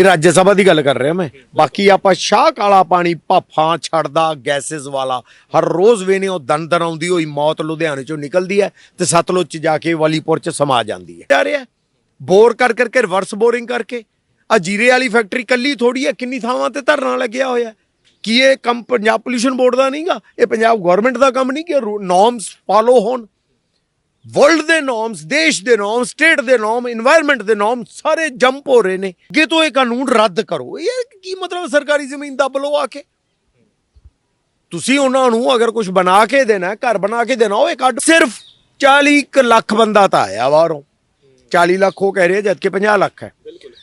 ਇਹ ਰਾਜ ਸਭਾ ਦੀ ਗੱਲ ਕਰ ਰਿਹਾ ਮੈਂ। ਬਾਕੀ ਆਪਾਂ ਸ਼ਾਹ ਕਾਲਾ ਪਾਣੀ ਭਾਫਾਂ ਛੱਡਦਾ, ਗੈਸਸ ਵਾਲਾ। ਹਰ ਰੋਜ਼ ਵੇਨੇ ਉਹ ਦੰਦਰ ਆਉਂਦੀ ਹੋਈ ਮੌਤ ਲੁਧਿਆਣੇ ਚੋਂ ਨਿਕਲਦੀ ਹੈ ਤੇ ਸਤਲੁਜ ਚ ਜਾ ਕੇ ਵਾਲੀਪੁਰ ਚ ਸਮਾ ਜਾਂਦੀ ਹੈ। ਜਾ ਰਿਹਾ। ਬੋਰ ਕਰ ਕਰਕੇ ਰਿਵਰਸ ਬੋਰਿੰਗ ਕਰਕੇ। ਆ ਜੀਰੇ ਵਾਲੀ ਫੈਕਟਰੀ ਕੱਲੀ ਥੋੜੀ ਹੈ, ਕਿੰਨੀ ਥਾਵਾਂ ਤੇ ਧਰਨਾ ਲੱਗਿਆ ਹੋਇਆ ਕੀ ਇਹ ਕੰਮ ਪੰਜਾਬ ਪੋਲੂਸ਼ਨ ਬੋਰਡ ਦਾ ਨਹੀਂਗਾ? ਇਹ ਪੰਜਾਬ ਗਵਰਨਮੈਂਟ ਦਾ ਕੰਮ ਨਹੀਂ ਕਿ ਨੋਰਮਸ ਫਾਲੋ ਹੋਣ। ਵਰਲਡ ਦੇ ਨੋਰਮਸ ਦੇਸ਼ ਦੇ ਨੋਰਮ ਸਟੇਟ ਦੇ ਨਾਮ এনवायरमेंट ਦੇ ਨਾਮ ਸਾਰੇ ਜੰਪ ਹੋ ਰਹੇ ਨੇ। ਕਿ ਤੋਂ ਇਹ ਕਾਨੂੰਨ ਰੱਦ ਕਰੋ। ਇਹ ਕੀ ਮਤਲਬ ਸਰਕਾਰੀ ਜ਼ਮੀਨ ਦੱਬ ਲਓ ਆ ਕੇ? ਤੁਸੀਂ ਉਹਨਾਂ ਨੂੰ ਅਗਰ ਕੁਝ ਬਣਾ ਕੇ ਦੇਣਾ ਘਰ ਬਣਾ ਕੇ ਦੇਣਾ ਉਹ ਇੱਕ ਸਿਰਫ 40 ਲੱਖ ਬੰਦਾ ਤਾਂ ਆਇਆ ਬਾਹਰੋਂ। 40 ਲੱਖ ਉਹ ਕਹਿ ਰਹੇ ਜਦ ਕਿ 50 ਲੱਖ ਹੈ।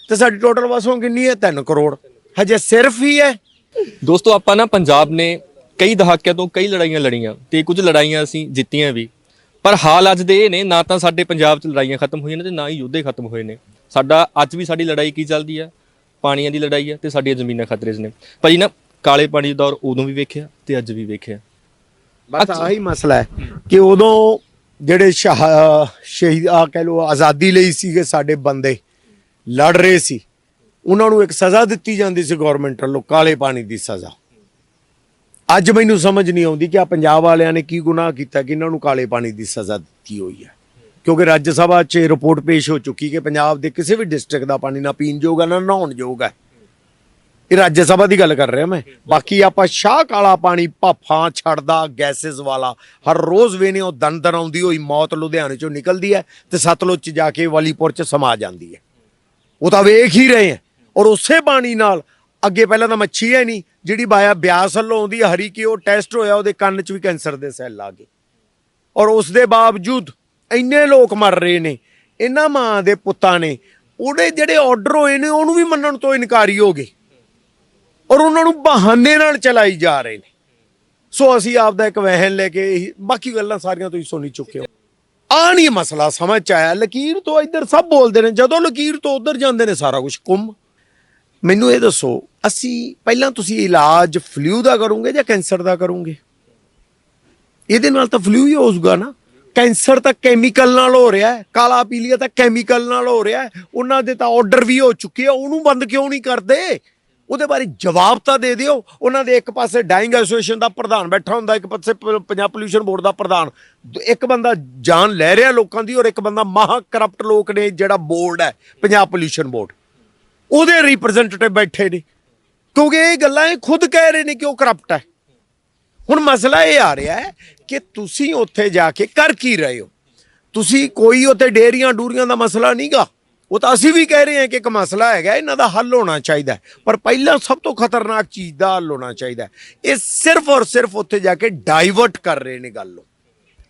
ਤੇ ਸਾਡੀ ਟੋਟਲ ਵਸੋਂ ਕਿੰਨੀ ਹੈ? 3 ਕਰੋੜ। ਹਜੇ ਸਿਰਫ ਹੀ ਹੈ। ਦੋਸਤੋ ਆਪਾਂ ਨਾ ਪੰਜਾਬ ਨੇ ਕਈ ਦਹਾਕਿਆਂ ਤੋਂ ਕਈ ਲੜਾਈਆਂ ਲੜੀਆਂ ਤੇ ਕੁਝ ਲੜਾਈਆਂ ਅਸੀਂ ਜਿੱਤੀਆਂ ਵੀ। ਪਰ ਹਾਲ ਅੱਜ ਦੇ ਇਹ ਨੇ ਨਾ ਤਾਂ ਸਾਡੇ ਪੰਜਾਬ 'ਚ ਲੜਾਈਆਂ ਖਤਮ ਹੋਈਆਂ ਨੇ ਤੇ ਨਾ ਹੀ ਯੁੱਧੇ ਖਤਮ ਹੋਏ ਨੇ। ਸਾਡਾ ਅੱਜ ਵੀ ਸਾਡੀ ਲੜਾਈ ਕੀ ਚੱਲਦੀ ਹੈ ਪਾਣੀਆਂ ਦੀ ਲੜਾਈ ਹੈ ਤੇ ਸਾਡੀਆਂ ਜ਼ਮੀਨਾਂ ਖਤਰੇ 'ਚ ਨੇ। ਭਾਜੀ ਨਾ ਕਾਲੇ ਪਾਣੀ ਦਾ ਦੌਰ ਉਦੋਂ ਵੀ ਵੇਖਿਆ ਤੇ ਅੱਜ ਵੀ ਵੇਖਿਆ। ਬਸ ਆਹੀ ਮਸਲਾ ਹੈ ਕਿ ਉਦੋਂ ਜਿਹੜੇ ਸ਼ਾਹ ਸ਼ਹੀਦ ਆ ਕਹਿ ਲੋ ਆਜ਼ਾਦੀ ਲਈ ਸੀਗੇ ਸਾਡੇ ਬੰਦੇ ਲੜ ਰਹੇ ਸੀ। ਉਹਨਾਂ ਨੂੰ ਇੱਕ ਸਜ਼ਾ ਦਿੱਤੀ ਜਾਂਦੀ ਸੀ ਗਵਰਨਮੈਂਟ ਵੱਲੋਂ ਕਾਲੇ ਪਾਣੀ ਦੀ ਸਜ਼ਾ। ਅੱਜ ਮੈਨੂੰ ਸਮਝ ਨਹੀਂ ਆਉਂਦੀ ਕਿ ਆ ਪੰਜਾਬ ਵਾਲਿਆਂ ਨੇ ਕੀ ਗੁਨਾਹ ਕੀਤਾ, ਕਿ ਇਹਨਾਂ ਨੂੰ ਕਾਲੇ ਪਾਣੀ ਦੀ ਸਜ਼ਾ ਦਿੱਤੀ ਹੋਈ ਹੈ। ਕਿਉਂਕਿ ਰਾਜ ਸਭਾ 'ਚ ਰਿਪੋਰਟ ਪੇਸ਼ ਹੋ ਚੁੱਕੀ ਕਿ ਪੰਜਾਬ ਦੇ ਕਿਸੇ ਵੀ ਡਿਸਟ੍ਰਿਕਟ ਦਾ ਪਾਣੀ ਨਾ ਪੀਣ ਯੋਗ ਹੈ, ਨਾ ਨਹਾਉਣ ਯੋਗ ਹੈ। ਇਹ ਰਾਜ ਸਭਾ ਦੀ ਗੱਲ ਕਰ ਰਿਹਾ ਮੈਂ। ਬਾਕੀ ਆਪਾਂ ਸ਼ਾਹ ਕਾਲਾ ਪਾਣੀ ਭਾਫਾਂ ਛੱਡਦਾ, ਗੈਸਸ ਵਾਲਾ, ਹਰ ਰੋਜ਼ ਵੇਨੇ ਉਹ ਦਨ ਦਨ ਆਉਂਦੀ ਹੋਈ ਮੌਤ ਲੁਧਿਆਣੇ ਚੋਂ ਨਿਕਲਦੀ ਹੈ ਤੇ ਸਤਲੁਜ ਚ ਜਾ ਕੇ ਵਾਲੀਪੁਰ ਚ ਸਮਾ ਜਾਂਦੀ ਹੈ। ਉਹ ਤਾਂ ਵੇਖ ਹੀ ਰਹੇ ਹੈ। ਔਰ ਉਸੇ ਪਾਣੀ ਨਾਲ ਅੱਗੇ ਪਹਿਲਾਂ ਤਾਂ ਮੱਛੀ ਹੈ ਨਹੀਂ, ਜਿਹੜੀ ਬਾਇਆ ਬਿਆਸ ਵੱਲੋਂ ਆਉਂਦੀ ਹੈ ਹਰੀ ਕੀ ਉਹ ਟੈਸਟ ਹੋਇਆ, ਉਹਦੇ ਕੰਨ 'ਚ ਵੀ ਕੈਂਸਰ ਦੇ ਸੈੱਲ ਆ ਗਏ। ਔਰ ਉਸ ਦੇ ਬਾਵਜੂਦ ਇੰਨੇ ਲੋਕ ਮਰ ਰਹੇ ਨੇ, ਇਹਨਾਂ ਮਾਂ ਦੇ ਪੁੱਤਾਂ ਨੇ, ਉਹਦੇ ਜਿਹੜੇ ਆਰਡਰ ਹੋਏ ਨੇ, ਉਹਨੂੰ ਵੀ ਮੰਨਣ ਤੋਂ ਇਨਕਾਰੀ ਹੋ ਗਏ। ਔਰ ਉਹਨਾਂ ਨੂੰ ਬਹਾਨੇ ਨਾਲ ਚਲਾਈ ਜਾ ਰਹੇ ਨੇ। ਸੋ ਅਸੀਂ ਆਪ ਦਾ ਇੱਕ ਵਹਿਨ ਲੈ ਕੇ ਇਹੀ- ਬਾਕੀ ਗੱਲਾਂ ਸਾਰੀਆਂ ਤੁਸੀਂ ਸੁਣੀ ਚੁੱਕੇ ਹੋ। ਆ ਨਹੀਂ ਮਸਲਾ ਸਮਝ ਚ ਆਇਆ, ਲਕੀਰ ਤੋਂ ਇੱਧਰ ਸਭ ਬੋਲਦੇ ਨੇ, ਜਦੋਂ ਲਕੀਰ ਤੋਂ ਉੱਧਰ ਜਾਂਦੇ ਨੇ ਸਾਰਾ ਕੁਝ ਕੁੰਮ ਮੈਨੂੰ ਇਹ ਦੱਸੋ, ਅਸੀਂ ਪਹਿਲਾਂ ਤੁਸੀਂ ਇਲਾਜ ਫਲੂ ਦਾ ਕਰੋਗੇ ਜਾਂ ਕੈਂਸਰ ਦਾ ਕਰੋਗੇ? ਇਹਦੇ ਨਾਲ ਤਾਂ ਫਲੂ ਹੀ ਹੋਊਗਾ ਨਾ। ਕੈਂਸਰ ਤਾਂ ਕੈਮੀਕਲ ਨਾਲ ਹੋ ਰਿਹਾ ਹੈ, ਕਾਲਾ ਪੀਲੀਆ ਤਾਂ ਕੈਮੀਕਲ ਨਾਲ ਹੋ ਰਿਹਾ ਹੈ। ਉਹਨਾਂ ਦੇ ਤਾਂ ਆਰਡਰ ਵੀ ਹੋ ਚੁੱਕੇ ਆ, ਉਹਨੂੰ ਬੰਦ ਕਿਉਂ ਨਹੀਂ ਕਰਦੇ? ਉਹਦੇ ਬਾਰੇ ਜਵਾਬ ਤਾਂ ਦੇ ਦਿਓ। ਉਹਨਾਂ ਦੇ ਇੱਕ ਪਾਸੇ ਡਾਈਂਗ ਐਸੋਸੀਏਸ਼ਨ ਦਾ ਪ੍ਰਧਾਨ ਬੈਠਾ ਹੁੰਦਾ, ਇੱਕ ਪਾਸੇ ਪ- ਪੰਜਾਬ ਪੋਲੂਸ਼ਨ ਬੋਰਡ ਦਾ ਪ੍ਰਧਾਨ। ਦ- ਇੱਕ ਬੰਦਾ ਜਾਨ ਲੈ ਰਿਹਾ ਲੋਕਾਂ ਦੀ ਔਰ ਇੱਕ ਬੰਦਾ ਮਹਾ ਕਰਪਟ ਲੋਕ ਨੇ ਜਿਹੜਾ ਬੋਰਡ ਹੈ, ਪੰਜਾਬ ਪੋਲੂਸ਼ਨ ਬੋਰਡ ਉਹਦੇ ਰਿਪਰੈਜ਼ੈਂਟੇਟਿਵ ਬੈਠੇ ਨੇ। ਕਿਉਂਕਿ ਇਹ ਗੱਲਾਂ ਇਹ ਖੁਦ ਕਹਿ ਰਹੇ ਨੇ ਕਿ ਉਹ ਕਰਪਟ ਹੈ। ਹੁਣ ਮਸਲਾ ਇਹ ਆ ਰਿਹਾ ਹੈ ਕਿ ਤੁਸੀਂ ਉੱਥੇ ਜਾ ਕੇ ਕਰ ਕੀ ਰਹੇ ਹੋ? ਤੁਸੀਂ ਕੋਈ ਉੱਥੇ ਡੇਰੀਆਂ ਡੂਰੀਆਂ ਦਾ ਮਸਲਾ ਨਹੀਂਗਾ। ਉਹ ਤਾਂ ਅਸੀਂ ਵੀ ਕਹਿ ਰਹੇ ਹਾਂ ਕਿ ਇੱਕ ਮਸਲਾ ਹੈਗਾ, ਇਹਨਾਂ ਦਾ ਹੱਲ ਹੋਣਾ ਚਾਹੀਦਾ ਪਰ ਪਹਿਲਾਂ ਸਭ ਤੋਂ ਖਤਰਨਾਕ ਚੀਜ਼ ਦਾ ਹੱਲ ਹੋਣਾ ਚਾਹੀਦਾ ਇਹ ਸਿਰਫ ਔਰ ਸਿਰਫ ਉੱਥੇ ਜਾ ਕੇ ਡਾਈਵਰਟ ਕਰ ਰਹੇ ਨੇ ਗੱਲ ਨੂੰ।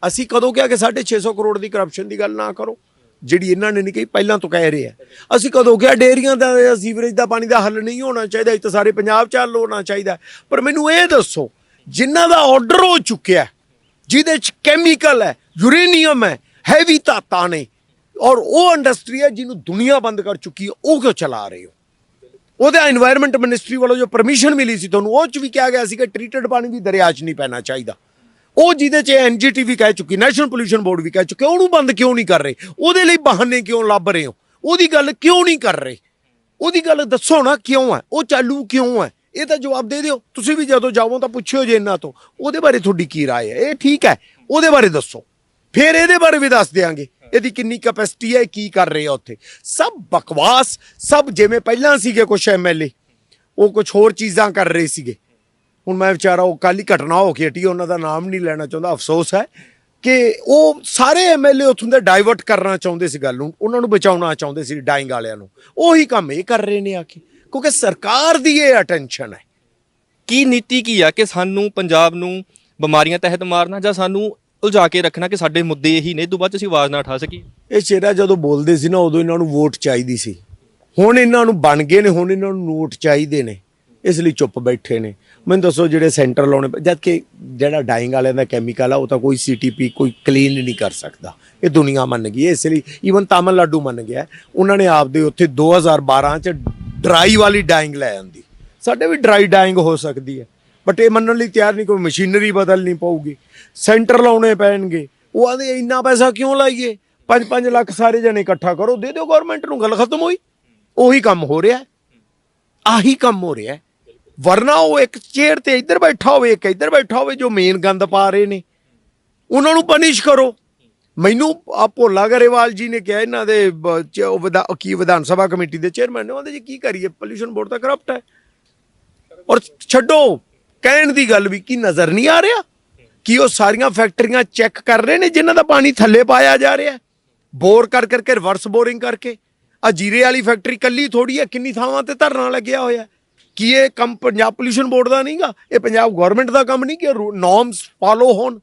ਅਸੀਂ ਕਦੋਂ ਕਿਹਾ ਕਿ 650 ਕਰੋੜ ਦੀ ਕਰਪਸ਼ਨ ਦੀ ਗੱਲ ਨਾ ਕਰੋ? ਜਿਹੜੀ ਇਹਨਾਂ ਨੇ ਨਹੀਂ ਕਹੀ, ਪਹਿਲਾਂ ਤੋਂ ਕਹਿ ਰਹੇ ਆ। ਅਸੀਂ ਕਦੋਂ ਕਿਹਾ ਡੇਰੀਆਂ ਦਾ, ਸੀਵਰੇਜ ਦਾ, ਪਾਣੀ ਦਾ ਹੱਲ ਨਹੀਂ ਹੋਣਾ ਚਾਹੀਦਾ, ਇਹ ਤਾਂ ਸਾਰੇ ਪੰਜਾਬ 'ਚ ਹੱਲ ਹੋਣਾ ਚਾਹੀਦਾ। ਪਰ ਮੈਨੂੰ ਇਹ ਦੱਸੋ, ਜਿਨ੍ਹਾਂ ਦਾ ਆਰਡਰ ਹੋ ਚੁੱਕਿਆ, ਜਿਹਦੇ 'ਚ ਕੈਮੀਕਲ ਹੈ ਯੂਰੇਨੀਅਮ ਹੈ ਹੈਵੀ ਧਾਤਾਂ ਨੇ, ਔਰ ਉਹ ਇੰਡਸਟਰੀ ਹੈ ਜਿਹਨੂੰ ਦੁਨੀਆ ਬੰਦ ਕਰ ਚੁੱਕੀ ਹੈ, ਉਹ ਕਿਉਂ ਚਲਾ ਰਹੇ ਹੋ? ਉਹਦਾ এনवायरमेंट ਮਿਨਿਸਟਰੀ ਵੱਲੋਂ ਜੋ ਪਰਮਿਸ਼ਨ ਮਿਲੀ ਸੀ ਤੁਹਾਨੂੰ, ਉਹ ਚ ਵੀ ਕਿਹਾ ਗਿਆ ਸੀ ਕਿ ਟ੍ਰੀਟਡ ਪਾਣੀ ਵੀ ਦਰਿਆ 'ਚ ਨਹੀਂ ਪੈਣਾ ਚਾਹੀਦਾ। ਉਹ ਜਿਹਦੇ 'ਚ ਐਨਜੀਟੀ ਵੀ ਕਹਿ ਚੁੱਕੀ ਨੈਸ਼ਨਲ ਪੋਲੂਸ਼ਨ ਬੋਰਡ ਵੀ ਕਹਿ ਚੁੱਕੇ ਉਹਨੂੰ ਬੰਦ ਕਿਉਂ ਨਹੀਂ ਕਰ ਰਹੇ ਉਹਦੇ ਲਈ ਬਹਾਨੇ ਕਿਉਂ ਲੱਭ ਰਹੇ ਹੋ ਉਹਦੀ ਗੱਲ ਕਿਉਂ ਨਹੀਂ ਕਰ ਰਹੇ ਉਹਦੀ ਗੱਲ ਦੱਸੋ ਨਾ ਕਿਉਂ ਹੈ ਉਹ ਚਾਲੂ ਕਿਉਂ ਹੈ ਇਹ ਤਾਂ ਜਵਾਬ ਦੇ ਦਿਓ ਤੁਸੀਂ ਵੀ ਜਦੋਂ ਜਾਵੋ ਤਾਂ ਪੁੱਛਿਓ ਜੇ ਇਹਨਾਂ ਤੋਂ ਉਹਦੇ ਬਾਰੇ ਤੁਹਾਡੀ ਕੀ رائے ਹੈ ਇਹ ਠੀਕ ਹੈ ਉਹਦੇ ਬਾਰੇ ਦੱਸੋ ਫਿਰ ਇਹਦੇ ਬਾਰੇ ਵੀ ਦੱਸ ਦਿਆਂਗੇ ਇਹਦੀ ਕਿੰਨੀ ਕੈਪੈਸਿਟੀ ਹੈ ਕੀ ਕਰ ਰਹੇ ਆ ਉੱਥੇ ਸਭ ਬਕਵਾਸ ਸਭ ਜਿਵੇਂ ਪਹਿਲਾਂ ਸੀਗੇ ਕੁਝ ਐਮਐਲਏ ਉਹ ਕੁਝ ਹੋਰ ਚੀਜ਼ਾਂ ਕਰ ਰਹੇ ਸੀਗੇ ਹੁਣ ਮੈਂ ਵਿਚਾਰਾ ਉਹ ਕੱਲ ਹੀ ਘਟਨਾ ਹੋ ਕੇ ਹਟੀ ਉਹਨਾਂ ਦਾ ਨਾਮ ਨਹੀਂ ਲੈਣਾ ਚਾਹੁੰਦਾ ਅਫਸੋਸ ਹੈ ਕਿ ਉਹ ਸਾਰੇ ਐਮਐਲਏ ਉੱਥੋਂ ਦੇ ਡਾਈਵਰਟ ਕਰਨਾ ਚਾਹੁੰਦੇ ਸੀ ਗੱਲ ਨੂੰ ਉਹਨਾਂ ਨੂੰ ਬਚਾਉਣਾ ਚਾਹੁੰਦੇ ਸੀ ਡਾਈਂਗ ਵਾਲਿਆਂ ਨੂੰ। ਉਹੀ ਕੰਮ ਇਹ ਕਰ ਰਹੇ ਨੇ ਆ ਕੇ ਕਿਉਂਕਿ ਸਰਕਾਰ ਦੀ ਇਹ ਅਟੈਂਸ਼ਨ ਹੈ। ਕੀ ਨੀਤੀ ਕੀ ਆ ਕਿ ਸਾਨੂੰ ਪੰਜਾਬ ਨੂੰ ਬਿਮਾਰੀਆਂ ਤਹਿਤ ਮਾਰਨਾ ਜਾਂ ਸਾਨੂੰ ਉਲਝਾ ਕੇ ਰੱਖਣਾ ਕਿ ਸਾਡੇ ਮੁੱਦੇ ਇਹੀ ਨੇ ਤੋਂ ਬਾਅਦ 'ਚ ਅਸੀਂ ਆਵਾਜ਼ ਨਾ ਉਠਾ ਸਕੀਏ। ਇਹ ਸ਼ੇਰਾ ਜਦੋਂ ਬੋਲਦੇ ਸੀ ਨਾ ਉਦੋਂ ਇਹਨਾਂ ਨੂੰ ਵੋਟ ਚਾਹੀਦੀ ਸੀ। ਹੁਣ ਇਹਨਾਂ ਨੂੰ ਬਣ ਗਏ ਨੇ ਹੁਣ ਇਹਨਾਂ ਨੂੰ ਨੋਟ ਚਾਹੀਦੇ ਨੇ। ਇਸ ਲਈ ਚੁੱਪ ਬੈਠੇ ਨੇ। ਮੈਨੂੰ ਦੱਸੋ ਜਿਹੜੇ ਸੈਂਟਰ ਲਾਉਣੇ ਪ- ਜਦ ਕਿ ਜਿਹੜਾ ਡਾਈਂਗ ਵਾਲਿਆਂ ਦਾ ਕੈਮੀਕਲ ਆ, ਉਹ ਤਾਂ ਕੋਈ ਸੀਟੀਪੀ ਕੋਈ ਕਲੀਨ ਨਹੀਂ ਕਰ ਸਕਦਾ। ਇਹ ਦੁਨੀਆ ਮੰਨ ਗਈ ਹੈ। ਇਸ ਲਈ ਈਵਨ ਤਾਮਿਲਨਾਡੂ ਮੰਨ ਗਿਆ। ਉਹਨਾਂ ਨੇ ਆਪਦੇ ਉੱਥੇ 2012 ਚ ਡਰਾਈ ਵਾਲੀ ਡਾਈਂਗ ਲੈ ਆਂਦੀ। ਸਾਡੇ ਵੀ ਡਰਾਈ ਡਾਈਂਗ ਹੋ ਸਕਦੀ ਹੈ। ਬਟ ਇਹ ਮੰਨਣ ਲਈ ਤਿਆਰ ਨਹੀਂ ਕੋਈ ਮਸ਼ੀਨਰੀ ਬਦਲਣੀ ਪਊਗੀ। ਸੈਂਟਰ ਲਾਉਣੇ ਪੈਣਗੇ। ਉਹ ਆਂਦੇ, ਇੰਨਾ ਪੈਸਾ ਕਿਉਂ ਲਾਈਏ? 5-5 ਲੱਖ ਸਾਰੇ ਜਣੇ ਇਕੱਠਾ ਕਰੋ, ਦੇ ਦਿਓ ਗਵਰਨਮੈਂਟ ਨੂੰ, ਗੱਲ ਖਤਮ ਹੋਈ। ਉਹੀ ਕੰਮ ਹੋ ਰਿਹਾ ਆਹੀ ਕੰਮ ਹੋ ਰਿਹਾ ਵਰਨਾ ਉਹ ਇੱਕ ਚੇਅਰ ਤੇ ਇੱਧਰ ਬੈਠਾ ਹੋਵੇ, ਇੱਕ ਇੱਧਰ ਬੈਠਾ ਹੋਵੇ ਜੋ ਮੇਨ ਗੰਦ ਪਾ ਰਹੇ ਨੇ। ਉਹਨਾਂ ਨੂੰ ਪਨਿਸ਼ ਕਰੋ। ਮੈਨੂੰ ਆ ਭੋਲਾ ਗਰੇਵਾਲ ਜੀ ਨੇ ਕਿਹਾ ਇਹਨਾਂ ਦੇ ਵਿਧਾ- ਕੀ ਵਿਧਾਨ ਸਭਾ ਕਮੇਟੀ ਦੇ ਚੇਅਰਮੈਨ ਨੇ ਉਹਦੇ ਜੀ ਕੀ ਕਰੀਏ ਪੋਲੂਸ਼ਨ ਬੋਰਡ ਤਾਂ ਕਰਪਟ ਹੈ। ਔਰ ਛੱਡੋ, ਕਹਿਣ ਦੀ ਗੱਲ ਵੀ ਕੀ ਨਜ਼ਰ ਨਹੀਂ ਆ ਰਿਹਾ? ਕਿ ਉਹ ਸਾਰੀਆਂ ਫੈਕਟਰੀਆਂ ਚੈੱਕ ਕਰ ਰਹੇ ਨੇ ਜਿਨ੍ਹਾਂ ਦਾ ਪਾਣੀ ਥੱਲੇ ਪਾਇਆ ਜਾ ਰਿਹਾ ਬੋਰ ਕਰ ਕਰਕੇ ਰਿਵਰਸ ਬੋਰਿੰਗ ਕਰਕੇ। ਆ ਜੀਰੇ ਵਾਲੀ ਫੈਕਟਰੀ ਕੱਲੀ ਥੋੜੀ ਹੈ, ਕਿੰਨੀ ਥਾਵਾਂ ਤੇ ਧਰਨਾ ਲੱਗਿਆ ਹੋਇਆ ਕੀ ਇਹ ਕੰਮ ਪੰਜਾਬ ਪੋਲੂਸ਼ਨ ਬੋਰਡ ਦਾ ਨਹੀਂਗਾ? ਇਹ ਪੰਜਾਬ ਗਵਰਨਮੈਂਟ ਦਾ ਕੰਮ ਨਹੀਂ ਕਿ ਨੋਰਮਸ ਫਾਲੋ ਹੋਣ।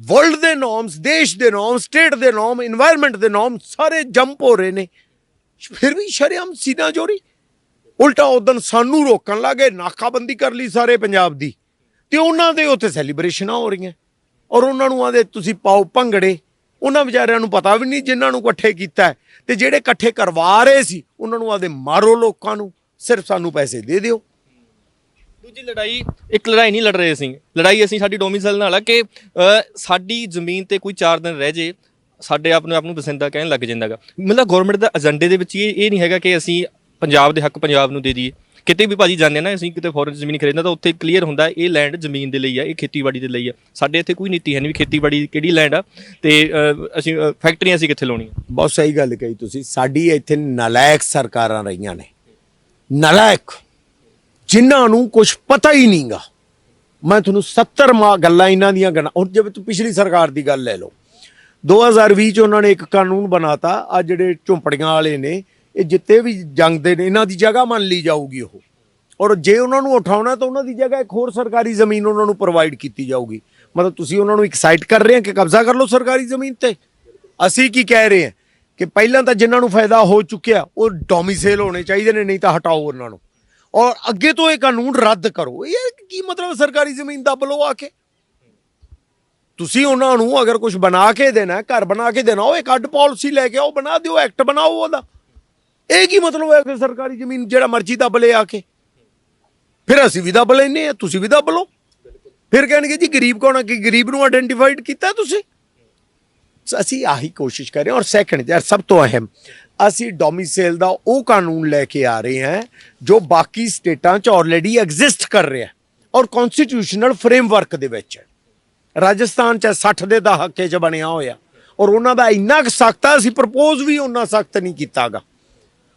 ਵਰਲਡ ਦੇ ਨੋਰਮਸ ਦੇਸ਼ ਦੇ ਨੋਰਮ ਸਟੇਟ ਦੇ ਨੋਰਮ এনवायरमेंट ਦੇ ਨੋਰਮ ਸਾਰੇ ਜੰਪ ਹੋ ਰਹੇ ਨੇ। ਫਿਰ ਵੀ ਸ਼ਰਿਆਮ ਸੀਨਾ ਜੋਰੀ ਉਲਟਾ ਉਦੋਂ ਸਾਨੂੰ ਰੋਕਣ ਲੱਗੇ ਨਾਕਾਬੰਦੀ ਕਰ ਲਈ ਸਾਰੇ ਪੰਜਾਬ ਦੀ। ਤੇ ਉਹਨਾਂ ਦੇ ਉੱਥੇ ਸੈਲੀਬ੍ਰੇਸ਼ਨਾਂ ਹੋ ਰਹੀਆਂ। ਔਰ ਉਹਨਾਂ ਨੂੰ ਆਦੇ, ਤੁਸੀਂ ਪਾਓ ਭੰਗੜੇ। ਉਹਨਾਂ ਵਿਚਾਰਿਆਂ ਨੂੰ ਪਤਾ ਵੀ ਨਹੀਂ ਜਿਨ੍ਹਾਂ ਨੂੰ ਇਕੱਠੇ ਕੀਤਾ ਤੇ ਜਿਹੜੇ ਇਕੱਠੇ ਕਰਵਾ ਰਹੇ ਸੀ, ਉਹਨਾਂ ਨੂੰ ਆਦੇ, ਮਾਰੋ ਲੋਕਾਂ ਨੂੰ। ਸਿਰਫ ਸਾਨੂੰ ਪੈਸੇ ਦੇ ਦਿਓ। ਦੂਜੀ ਲੜਾਈ ਇੱਕ ਲੜਾਈ ਨਹੀਂ ਲੜ ਰਹੇ ਅਸੀਂ। ਲੜਾਈ ਅਸੀਂ ਸਾਡੀ ਡੋਮਿਸਾਈਲ ਨਾਲ ਆ ਕਿ ਅ, ਸਾਡੀ ਜ਼ਮੀਨ ਤੇ ਕੋਈ 4 ਦਿਨ ਰਹਿ ਜੇ ਸਾਡੇ ਆਪ ਨੂੰ ਆਪ ਨੂੰ ਬਸਿੰਦਾ ਕਹਿਣ ਲੱਗ ਜਾਂਦਾਗਾ ਮਤਲਬ ਗਵਰਨਮੈਂਟ ਦਾ ਏਜੰਡੇ ਦੇ ਵਿੱਚ ਇਹ ਇਹ ਨਹੀਂ ਹੈਗਾ ਕਿ ਅਸੀਂ ਪੰਜਾਬ ਦੇ ਹੱਕ ਪੰਜਾਬ ਨੂੰ ਦੇ ਦਈਏ। ਕਿਤੇ ਵੀ ਭਾਜੀ ਜਾਂਦੇ ਆ ਨਾ ਅਸੀਂ ਕਿਤੇ ਫੋਰਨ ਜ਼ਮੀਨ ਖਰੀਦਣਾ ਤਾਂ ਉੱਥੇ ਕਲੀਅਰ ਹੁੰਦਾ ਇਹ ਲੈਂਡ ਜ਼ਮੀਨ ਦੇ ਲਈ ਆ ਇਹ ਖੇਤੀਬਾੜੀ ਦੇ ਲਈ ਆ। ਸਾਡੇ ਇੱਥੇ ਕੋਈ ਨੀਤੀ ਹੈ ਨਹੀਂ ਵੀ ਖੇਤੀਬਾੜੀ ਕਿਹੜੀ ਲੈਂਡ ਆ ਤੇ ਅ, ਅਸੀਂ ਅ, ਫੈਕਟਰੀਆਂ ਅਸੀਂ ਕਿੱਥੇ ਲਾਉਣੀਆਂ? ਬਹੁਤ ਸਹੀ ਗੱਲ ਕਹੀ ਤੁਸੀਂ। ਸਾਡੀ ਇੱਥੇ ਨਲਾਇਕ ਸਰਕਾਰਾਂ ਰਹੀਆਂ ਨੇ। ਨਲਾਇਕ। ਜਿਨ੍ਹਾਂ ਨੂੰ ਕੁਝ ਪਤਾ ਹੀ ਨਹੀਂਗਾ। ਮੈਂ ਤੁਹਾਨੂੰ 70 ਮਾ ਗੱਲਾਂ ਇਹਨਾਂ ਦੀਆਂ ਗਣਾ ਹੁਣ ਜੇ ਤੁਸੀਂ ਪਿਛਲੀ ਸਰਕਾਰ ਦੀ ਗੱਲ ਲੈ ਲਓ। 2020 ਚ ਉਹਨਾਂ ਨੇ ਇੱਕ ਕਾਨੂੰਨ ਬਣਾਤਾ ਆ ਜਿਹੜੇ ਝੁੰਪੜੀਆਂ ਵਾਲੇ ਨੇ, ਇਹ ਜਿੱਤੇ ਵੀ ਜੰਗਦੇ ਨੇ, ਇਹਨਾਂ ਦੀ ਜਗ੍ਹਾ ਮੰਨ ਲਈ ਜਾਊਗੀ ਉਹ। ਔਰ ਜੇ ਉਹਨਾਂ ਨੂੰ ਉਠਾਉਣਾ ਤਾਂ ਉਹਨਾਂ ਦੀ ਜਗ੍ਹਾ ਇੱਕ ਹੋਰ ਸਰਕਾਰੀ ਜ਼ਮੀਨ ਉਹਨਾਂ ਨੂੰ ਪ੍ਰੋਵਾਈਡ ਕੀਤੀ ਜਾਊਗੀ। ਮਤਲਬ ਤੁਸੀਂ ਉਹਨਾਂ ਨੂੰ ਐਕਸਾਈਟ ਕਰ ਰਹੇ ਹੋ ਕਿ ਕਬਜ਼ਾ ਕਰ ਲਓ ਸਰਕਾਰੀ ਜ਼ਮੀਨ ਤੇ? ਅਸੀਂ ਕੀ ਕਹਿ ਰਹੇ ਹਾਂ? ਕਿ ਪਹਿਲਾਂ ਤਾਂ ਜਿਨ੍ਹਾਂ ਨੂੰ ਫਾਇਦਾ ਹੋ ਚੁੱਕਿਆ, ਉਹ ਡੋਮਿਸਾਈਲ ਹੋਣੇ ਚਾਹੀਦੇ ਨੇ, ਨਹੀਂ ਤਾਂ ਹਟਾਓ ਉਹਨਾਂ ਨੂੰ। ਔਰ ਅੱਗੇ ਤੋਂ ਇਹ ਕਾਨੂੰਨ ਰੱਦ ਕਰੋ। ਇਹ ਕੀ ਮਤਲਬ ਸਰਕਾਰੀ ਜ਼ਮੀਨ ਦੱਬ ਲਓ ਆ ਕੇ? ਤੁਸੀਂ ਉਹਨਾਂ ਨੂੰ ਅਗਰ ਕੁਝ ਬਣਾ ਕੇ ਦੇਣਾ, ਘਰ ਬਣਾ ਕੇ ਦੇਣਾ, ਉਹ ਇੱਕ ਅੱਡ ਪਾਲਿਸੀ ਲੈ ਕੇ ਆਓ, ਬਣਾ ਦਿਓ, ਐਕਟ ਬਣਾਓ ਉਹਦਾ। ਇਹ ਕੀ ਮਤਲਬ ਹੈ ਕਿ ਸਰਕਾਰੀ ਜ਼ਮੀਨ ਜਿਹੜਾ ਮਰਜ਼ੀ ਦੱਬ ਲੈ ਆ ਕੇ? ਫਿਰ ਅਸੀਂ ਵੀ ਦੱਬ ਲੈਨੇ ਆ ਤੁਸੀਂ ਵੀ ਦੱਬ ਲਓ। ਫਿਰ ਕਹਿਣਗੇ ਜੀ, ਗਰੀਬ ਕੌਣ ਹੈ ਕਿ ਗਰੀਬ ਨੂੰ ਆਇਡੈਂਟੀਫਾਈਡ ਕੀਤਾ ਤੁਸੀਂ? ਸੋ ਅਸੀਂ ਆਹੀ ਕੋਸ਼ਿਸ਼ ਕਰ ਰਹੇ ਹਾਂ। ਔਰ ਸੈਕੰਡ ਯਾਰ, ਸਭ ਤੋਂ ਅਹਿਮ, ਅਸੀਂ ਡੋਮਿਸਾਈਲ ਦਾ ਉਹ ਕਾਨੂੰਨ ਲੈ ਕੇ ਆ ਰਹੇ ਹਾਂ, ਜੋ ਬਾਕੀ ਸਟੇਟਾਂ 'ਚ ਆਲਰੇਡੀ ਐਗਜ਼ਿਸਟ ਕਰ ਰਿਹਾ ਔਰ ਕਨਸਟੀਟਿਊਸ਼ਨਲ ਫਰੇਮਵਰਕ ਦੇ ਵਿੱਚ ਰਾਜਸਥਾਨ 'ਚ 60 ਦੇ ਦਹਾਕੇ 'ਚ ਬਣਿਆ ਹੋਇਆ ਔਰ ਉਹਨਾਂ ਦਾ ਇੰਨਾ ਕੁ ਸਖਤ ਆ, ਅਸੀਂ ਪ੍ਰਪੋਜ਼ ਵੀ ਉਹਨਾਂ ਸਖਤ ਨਹੀਂ ਕੀਤਾਗਾ।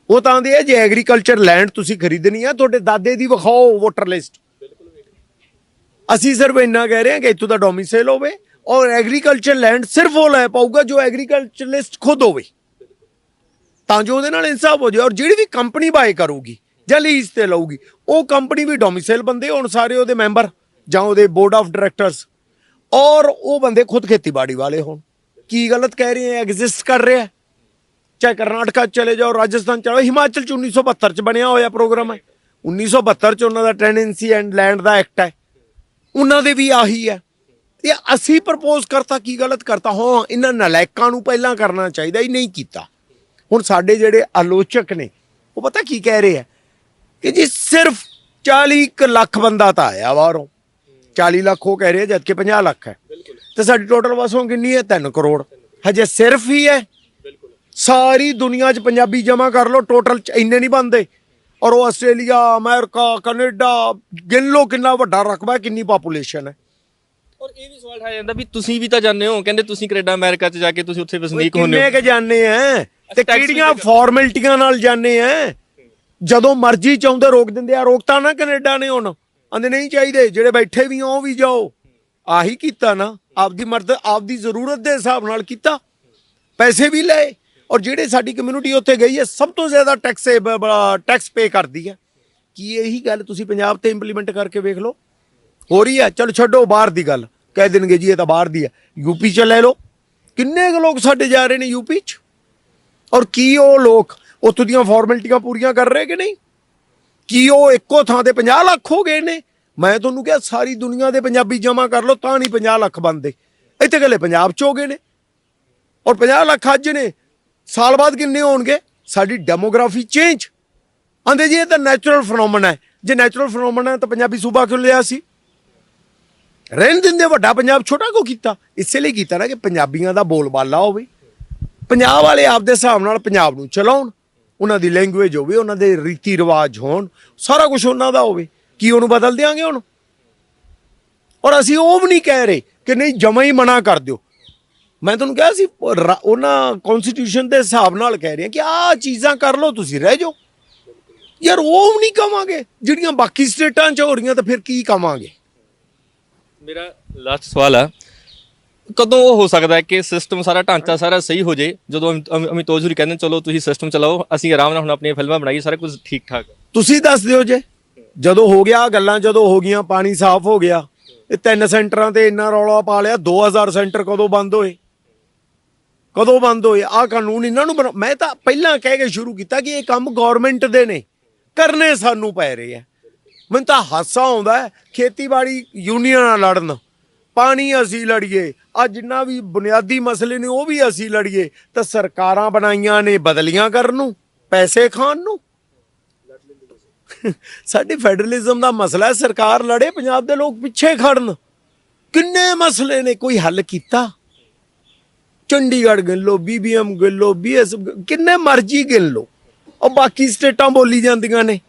ਉਹ ਤਾਂ ਦੇ ਜੇ ਐਗਰੀਕਲਚਰ ਲੈਂਡ ਤੁਸੀਂ ਖਰੀਦਣੀ ਆ, ਤੁਹਾਡੇ ਦਾਦੇ ਦੀ ਵਿਖਾਓ ਵੋਟਰ ਲਿਸਟ ਅਸੀਂ ਸਿਰਫ ਇੰਨਾ ਕਹਿ ਰਹੇ ਹਾਂ ਕਿ ਇੱਥੋਂ ਦਾ ਡੋਮਿਸਾਈਲ ਹੋਵੇ ਔਰ ਐਗਰੀਕਲਚਰ ਲੈਂਡ ਸਿਰਫ ਉਹ ਲੈ ਪਾਊਗਾ ਜੋ ਐਗਰੀਕਲਚਰਲਿਸਟ ਖੁਦ ਹੋਵੇ। ਤਾਂ ਜੋ ਉਹਦੇ ਨਾਲ ਇਨਸਾਫ ਹੋ ਜਾਵੇ ਔਰ ਜਿਹੜੀ ਵੀ ਕੰਪਨੀ ਬਾਏ ਕਰੂਗੀ ਜਾਂ ਲੀਜ਼ ਤੇ ਲਊਗੀ, ਉਹ ਕੰਪਨੀ ਵੀ ਡੋਮਿਸਾਈਲ ਬੰਦੇ ਹੋਣ ਸਾਰੇ ਉਹਦੇ ਮੈਂਬਰ ਜਾਂ ਉਹਦੇ ਬੋਰਡ ਆਫ ਡਾਇਰੈਕਟਰਸ ਔਰ ਉਹ ਬੰਦੇ ਖੁਦ ਖੇਤੀਬਾੜੀ ਵਾਲੇ ਹੋਣ। ਕੀ ਗਲਤ ਕਹਿ ਰਹੇ ਹੈ ਐਗਜ਼ਿਸਟ ਕਰ ਰਿਹਾ। ਚਾਹੇ ਕਰਨਾਟਕਾ 'ਚ ਚਲੇ ਜਾਓ, ਰਾਜਸਥਾਨ ਚਲੋ ਹਿਮਾਚਲ ਚ 1972 ਚ ਬਣਿਆ ਹੋਇਆ ਪ੍ਰੋਗਰਾਮ ਹੈ। 1972 ਚ ਉਹਨਾਂ ਦਾ ਟੈਨੈਂਸੀ ਐਂਡ ਲੈਂਡ ਦਾ ਐਕਟ ਹੈ। ਉਹਨਾਂ ਦੇ ਵੀ ਆਹੀ ਹੈ। ਤੇ ਅਸੀਂ ਪ੍ਰਪੋਜ਼ ਕਰਤਾ ਕੀ ਗਲਤ ਕਰਤਾ? ਹਾਂ ਇਹਨਾਂ ਨਲਾਇਕਾਂ ਨੂੰ ਪਹਿਲਾਂ ਕਰਨਾ ਚਾਹੀਦਾ ਹੀ ਨਹੀਂ ਕੀਤਾ। ਹੁਣ ਸਾਡੇ ਜਿਹੜੇ ਆਲੋਚਕ ਨੇ ਉਹ ਪਤਾ ਕੀ ਕਹਿ ਰਹੇ ਆ? ਕਿ ਜੀ ਸਿਰਫ 40 ਕੁ ਲੱਖ ਬੰਦਾ ਤਾਂ ਆਇਆ ਬਾਹਰੋਂ। 40 ਲੱਖ ਉਹ ਕਹਿ ਰਹੇ ਆ, ਜਦਕਿ 50 ਲੱਖ ਹੈ। ਤੇ ਸਾਡੀ ਟੋਟਲ ਵਸੋਂ ਕਿੰਨੀ ਹੈ? 3 ਕਰੋੜ। ਹਜੇ ਸਿਰਫ ਹੀ ਹੈ। ਸਾਰੀ ਦੁਨੀਆ 'ਚ ਪੰਜਾਬੀ ਜਮਾ ਕਰ ਲਓ ਟੋਟਲ 'ਚ ਇੰਨੇ ਨਹੀਂ ਬੰਦੇ ਔਰ ਉਹ ਆਸਟ੍ਰੇਲੀਆ ਅਮਰੀਕਾ ਕੈਨੇਡਾ ਗਿਣ ਲਓ ਕਿੰਨਾ ਵੱਡਾ ਰਕਬਾ ਕਿੰਨੀ ਪਾਪੂਲੇਸ਼ਨ ਹੈ। ਔਰ ਇਹ ਵੀ ਸਵਾਲ ਆ ਜਾਂਦਾ ਵੀ ਤੁਸੀਂ ਵੀ ਤਾਂ ਜਾਂਦੇ ਹੋ ਕਹਿੰਦੇ ਤੁਸੀਂ ਕੈਨੇਡਾ ਅਮਰੀਕਾ 'ਚ ਜਾ ਕੇ ਤੁਸੀਂ ਉੱਥੇ ਵਸਨੀਕ ਹੁੰਦੇ ਕਿੰਨੇ ਹੋ ਕੇ ਜਾਣੇ ਆ ਤੇ ਕਿਹੜੀਆਂ। ਫਾਰਮੈਲਿਟੀਆਂ ਨਾਲ ਜਾਣੇ ਆ ਜਦੋਂ ਮਰਜ਼ੀ ਚਾਹੁੰਦੇ ਰੋਕ ਦਿੰਦੇ ਆ ਰੋਕਤਾ ਨਾ ਕੈਨੇਡਾ ਨੇ ਹੁਣ। ਆਂਦੇ ਨਹੀਂ ਚਾਹੀਦੇ ਜਿਹੜੇ ਬੈਠੇ ਵੀ ਆ ਉਹ ਵੀ ਜਾਓ। ਆਹੀ ਕੀਤਾ ਨਾ ਆਪਦੀ ਮਰਦ ਆਪਦੀ ਜ਼ਰੂਰਤ ਦੇ ਹਿਸਾਬ ਨਾਲ ਕੀਤਾ। ਪੈਸੇ ਵੀ ਲਏ ਔਰ ਜਿਹੜੇ ਸਾਡੀ ਕਮਿਊਨਿਟੀ ਉੱਥੇ ਗਈ ਹੈ ਸਭ ਤੋਂ ਜ਼ਿਆਦਾ ਟੈਕਸ ਟੈਕਸ ਪੇ ਕਰਦੀ ਹੈ ਕੀ ਇਹੀ ਗੱਲ ਤੁਸੀਂ ਪੰਜਾਬ ਤੇ ਇੰਪਲੀਮੈਂਟ ਕਰਕੇ ਵੇਖ ਲਓ? ਹੋ ਰਹੀ ਹੈ। ਚਲੋ ਛੱਡੋ, ਬਾਹਰ ਦੀ ਗੱਲ। ਕਹਿ ਦੇਣਗੇ ਜੀ, ਇਹ ਤਾਂ ਬਾਹਰ ਦੀ ਹੈ। ਯੂਪੀ ਚ ਲੈ ਲਓ। ਕਿੰਨੇ ਕੁ ਲੋਕ ਸਾਡੇ ਜਾ ਰਹੇ ਨੇ ਯੂਪੀ ਚ? ਔਰ ਕੀ ਉਹ ਲੋਕ ਉੱਥੋਂ ਦੀਆਂ ਫਾਰਮੈਲਿਟੀਆਂ ਪੂਰੀਆਂ ਕਰ ਰਹੇ ਕਿ ਨਹੀਂ? ਕੀ ਉਹ ਇੱਕੋ ਥਾਂ ਤੇ 50 ਲੱਖ ਹੋ ਗਏ ਨੇ? ਮੈਂ ਤੁਹਾਨੂੰ ਕਿਹਾ, ਸਾਰੀ ਦੁਨੀਆ ਦੇ ਪੰਜਾਬੀ ਜਮਾ ਕਰ ਲਓ, ਤਾਂ ਨਹੀਂ 50 ਲੱਖ ਬਣਦੇ। ਇੱਥੇ ਗੱਲੇ ਪੰਜਾਬ ਚ ਹੋ ਗਏ ਨੇ। ਔਰ 50 ਲੱਖ ਅੱਜ ਨੇ। ਸਾਲ ਬਾਅਦ ਕਿੰਨੇ ਹੋਣਗੇ? ਸਾਡੀ ਡੈਮੋਗ੍ਰਾਫੀ ਚੇਂਜ ਆਂਦੇ ਜੀ, ਇਹ ਤਾਂ ਨੈਚੁਰਲ ਫੀਨੋਮਨਾ ਹੈ। ਜੇ ਨੈਚੁਰਲ ਫੀਨੋਮਨਾ ਹੈ ਤਾਂ ਪੰਜਾਬੀ ਸੂਬਾ ਕਿਉਂ ਲਿਆ ਸੀ? ਰਹਿਣ ਦਿੰਦੇ ਵੱਡਾ ਪੰਜਾਬ ਛੋਟਾ ਕਿਉਂ ਕੀਤਾ? ਇਸੇ ਲਈ ਕੀਤਾ ਨਾ ਕਿ ਪੰਜਾਬੀਆਂ ਦਾ ਬੋਲਬਾਲਾ ਹੋਵੇ। ਪੰਜਾਬ ਵਾਲੇ ਆਪਦੇ ਹਿਸਾਬ ਨਾਲ ਪੰਜਾਬ ਨੂੰ ਚਲਾਉਣ, ਉਹਨਾਂ ਦੀ ਲੈਂਗੁਏਜ ਹੋਵੇ, ਉਹਨਾਂ ਦੇ ਰੀਤੀ ਰਿਵਾਜ ਹੋਣ, ਸਾਰਾ ਕੁਝ ਉਹਨਾਂ ਦਾ ਹੋਵੇ। ਕੀ ਉਹਨੂੰ ਬਦਲ ਦਿਆਂਗੇ ਹੁਣ? ਔਰ ਅਸੀਂ ਉਹ ਵੀ ਨਹੀਂ ਕਹਿ ਰਹੇ ਕਿ ਨਹੀਂ, ਜਮਾ ਹੀ ਮਨਾ ਕਰ ਦਿਓ। ਮੈਂ ਤੁਹਾਨੂੰ ਕਿਹਾ ਸੀ ਉਹ ਉਹਨਾਂ ਕਨਸਟੀਟਿਊਸ਼ਨ ਦੇ ਹਿਸਾਬ ਨਾਲ ਕਹਿ ਰਹੇ ਹਾਂ ਕਿ ਆਹ ਚੀਜ਼ਾਂ ਕਰ ਲਓ, ਤੁਸੀਂ ਰਹਿ ਜਾਓ। ਯਾਰ ਉਹ ਵੀ ਨਹੀਂ ਕਵਾਂਗੇ। ਜਿਹੜੀਆਂ ਬਾਕੀ ਸਟੇਟਾਂ 'ਚ ਹੋ ਰਹੀਆਂ ਤਾਂ ਫਿਰ ਕੀ ਕਵਾਂਗੇ? ਮੇਰਾ ਲਾਸਟ ਸਵਾਲ ਆ। ਕਦੋਂ ਉਹ ਹੋ ਸਕਦਾ ਹੈ ਕਿ ਸਿਸਟਮ ਸਾਰਾ ਢਾਂਚਾ ਸਾਰਾ ਸਹੀ ਹੋ ਜੇ? ਜਦੋਂ ਅਮਿ- ਅਮਿ- ਅਮਿਤੋਜ ਹੋਰੀ ਕਹਿੰਦੇ ਚਲੋ ਤੁਸੀਂ ਸਿਸਟਮ ਚਲਾਓ, ਅਸੀਂ ਆਰਾਮ ਨਾਲ ਹੁਣ ਆਪਣੀਆਂ ਫਿਲਮਾਂ ਬਣਾਈਏ, ਸਾਰਾ ਕੁਝ ਠੀਕ ਠਾਕ ਤੁਸੀਂ ਦੱਸ ਦਿਓ ਜੇ। ਜਦੋਂ ਹੋ ਗਿਆ, ਆਹ ਗੱਲਾਂ ਜਦੋਂ ਹੋ ਗਈਆਂ, ਪਾਣੀ ਸਾਫ਼ ਹੋ ਗਿਆ, ਇਹ ਤਿੰਨ ਸੈਂਟਰਾਂ ਤੇ ਇੰਨਾ ਰੌਲਾ ਪਾ ਲਿਆ 2000 ਸੈਂਟਰ ਕਦੋਂ ਬੰਦ ਹੋਏ? ਕਦੋਂ ਬੰਦ ਹੋਏ? ਆਹ ਕਾਨੂੰਨ ਇਹਨਾਂ ਨੂੰ ਬਣਾ- ਮੈਂ ਤਾਂ ਪਹਿਲਾਂ ਕਹਿ ਕੇ ਸ਼ੁਰੂ ਕੀਤਾ ਕਿ ਇਹ ਕੰਮ ਗਵਰਨਮੈਂਟ ਦੇ ਨੇ। ਕਰਨੇ ਸਾਨੂੰ ਪੈ ਰਹੇ ਆ। ਮੈਨੂੰ ਤਾਂ ਹਾਸਾ ਆਉਂਦਾ ਖੇਤੀਬਾੜੀ ਯੂਨੀਅਨ ਨਾਲ ਲੜਨ। ਪਾਣੀ ਅਸੀਂ ਲੜੀਏ ਆ ਜਿੰਨਾ ਵੀ ਬੁਨਿਆਦੀ ਮਸਲੇ ਨੇ, ਉਹ ਵੀ ਅਸੀਂ ਲੜੀਏ, ਤਾਂ ਸਰਕਾਰਾਂ ਬਣਾਈਆਂ ਨੇ ਬਦਲੀਆਂ ਕਰਨ ਨੂੰ, ਪੈਸੇ ਖਾਣ ਨੂੰ। ਸਾਡੇ ਫੈਡਰਲਿਜ਼ਮ ਦਾ ਮਸਲਾ ਹੈ, ਸਰਕਾਰ ਲੜੇ, ਪੰਜਾਬ ਦੇ ਲੋਕ ਪਿੱਛੇ ਖੜਨ। ਕਿੰਨੇ ਮਸਲੇ ਨੇ, ਕੋਈ ਹੱਲ ਕੀਤਾ? ਚੰਡੀਗੜ੍ਹ ਗਿਣ ਲਓ ਬੀਬੀਐਮ ਗਿਣ ਲਓ ਬੀਐਸ ਕਿੰਨੇ ਮਰਜ਼ੀ ਗਿਣ ਲਓ। ਉਹ ਬਾਕੀ ਸਟੇਟਾਂ ਬੋਲੀ ਜਾਂਦੀਆਂ ਨੇ।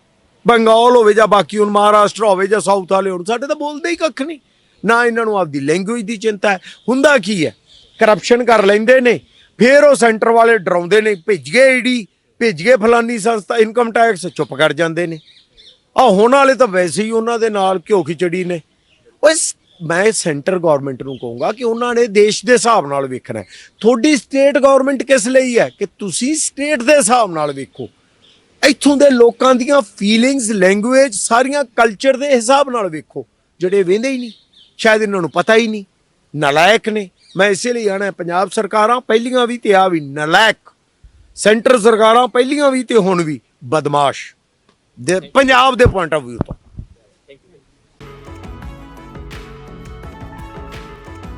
ਬੰਗਾਲ ਹੋਵੇ ਜਾਂ ਬਾਕੀ ਹੁਣ ਮਹਾਰਾਸ਼ਟਰ ਹੋਵੇ ਜਾਂ ਸਾਊਥ ਵਾਲੇ ਹੋਣ, ਸਾਡੇ ਤਾਂ ਬੋਲਦੇ ਹੀ ਕੱਖ ਨਹੀਂ। ਨਾ ਇਹਨਾਂ ਨੂੰ ਆਪਦੀ ਲੈਂਗੁਏਜ ਦੀ ਚਿੰਤਾ ਹੈ। ਹੁੰਦਾ ਕੀ ਹੈ? ਕਰਪਸ਼ਨ ਕਰ ਲੈਂਦੇ ਨੇ, ਫਿਰ ਉਹ ਸੈਂਟਰ ਵਾਲੇ ਡਰਾਉਂਦੇ ਨੇ, ਭੇਜ ਗਏ ਈਡੀ ਭੇਜ ਗਏ ਫਲਾਨੀ ਸੰਸਥਾ ਇਨਕਮ ਟੈਕਸ ਚੁੱਪ ਕਰ ਜਾਂਦੇ ਨੇ। ਆ ਹੁਣ ਵਾਲੇ ਤਾਂ ਵੈਸੇ ਹੀ ਉਹਨਾਂ ਦੇ ਨਾਲ ਘਿਓ ਖਿਚੜੀ ਨੇ। ਓਏ ਸ- ਮੈਂ ਸੈਂਟਰ ਗਵਰਨਮੈਂਟ ਨੂੰ ਕਹੂੰਗਾ ਕਿ ਉਹਨਾਂ ਨੇ ਦੇਸ਼ ਦੇ ਹਿਸਾਬ ਨਾਲ ਵੇਖਣਾ ਤੁਹਾਡੀ ਸਟੇਟ ਗਵਰਨਮੈਂਟ ਕਿਸ ਲਈ ਹੈ? ਕਿ ਤੁਸੀਂ ਸਟੇਟ ਦੇ ਹਿਸਾਬ ਨਾਲ ਵੇਖੋ। ਇੱਥੋਂ ਦੇ ਲੋਕਾਂ ਦੀਆਂ ਫੀਲਿੰਗਸ ਲੈਂਗੁਏਜ ਸਾਰੀਆਂ ਕਲਚਰ ਦੇ ਹਿਸਾਬ ਨਾਲ ਵੇਖੋ। ਜਿਹੜੇ ਵੇਂਦੇ ਹੀ ਨਹੀਂ, ਸ਼ਾਇਦ ਇਹਨਾਂ ਨੂੰ ਪਤਾ ਹੀ ਨਹੀਂ, ਨਲਾਇਕ ਨੇ। ਮੈਂ ਇਸੇ ਲਈ ਆਣਾ ਪੰਜਾਬ ਸਰਕਾਰਾਂ ਪਹਿਲੀਆਂ ਵੀ ਤੇ ਆ ਵੀ ਨਲਾਇਕ। ਸੈਂਟਰ ਸਰਕਾਰਾਂ ਪਹਿਲੀਆਂ ਵੀ ਤੇ ਹੁਣ ਵੀ ਬਦਮਾਸ਼। ਦੇ ਪੰਜਾਬ ਦੇ ਪੁਆਇੰਟ ਆਫ View ਤੋਂ।